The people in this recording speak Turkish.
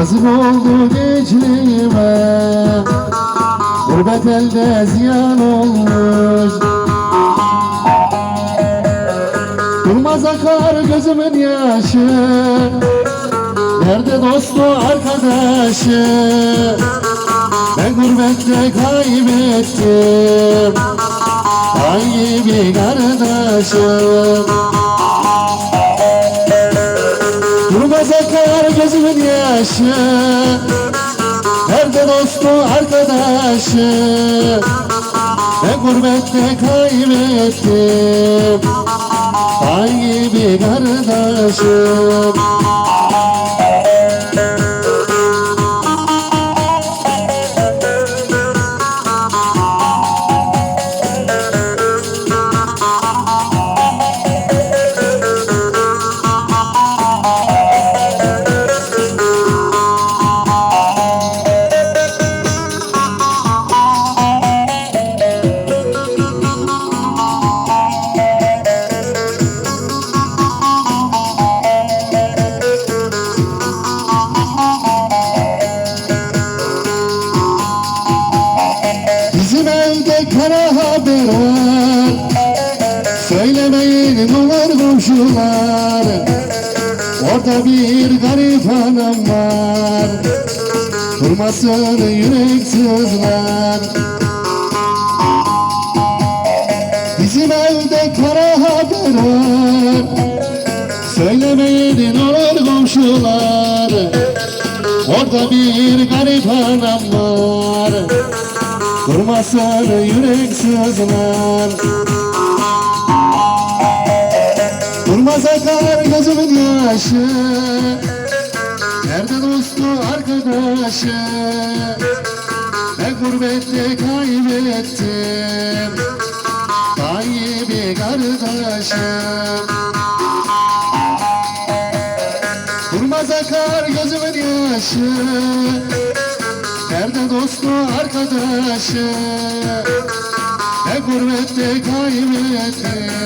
yazık oldu gençliğime Gurbet elde ziyan olmuş. Durmaz akar gözümün yaşı. Nerede dostu arkadaşı? Ben gurbette kaybettim. Hangi bir kardeşim Durmaz akar gözümün yaşı. Nerede dostu arkadaşı? Ben gurbette kaybettim? Hangi bir kardeşim kara haber var Söylemeyin olur komşular. Orada bir garip hanım var. Durmasın yürek sızlar. Bizim evde kara haber var Söylemeyin olur komşular. Orada bir garip hanım var Durmasın yürek sızlar Durmaz akar gözümün yaşı. Nerede dostu arkadaşı? Ben gurbette kaybettim. Bir kardeşim Durmaz akar gözümün yaşı Nerede dostu arkadaşı? Ben gurbette kaybettim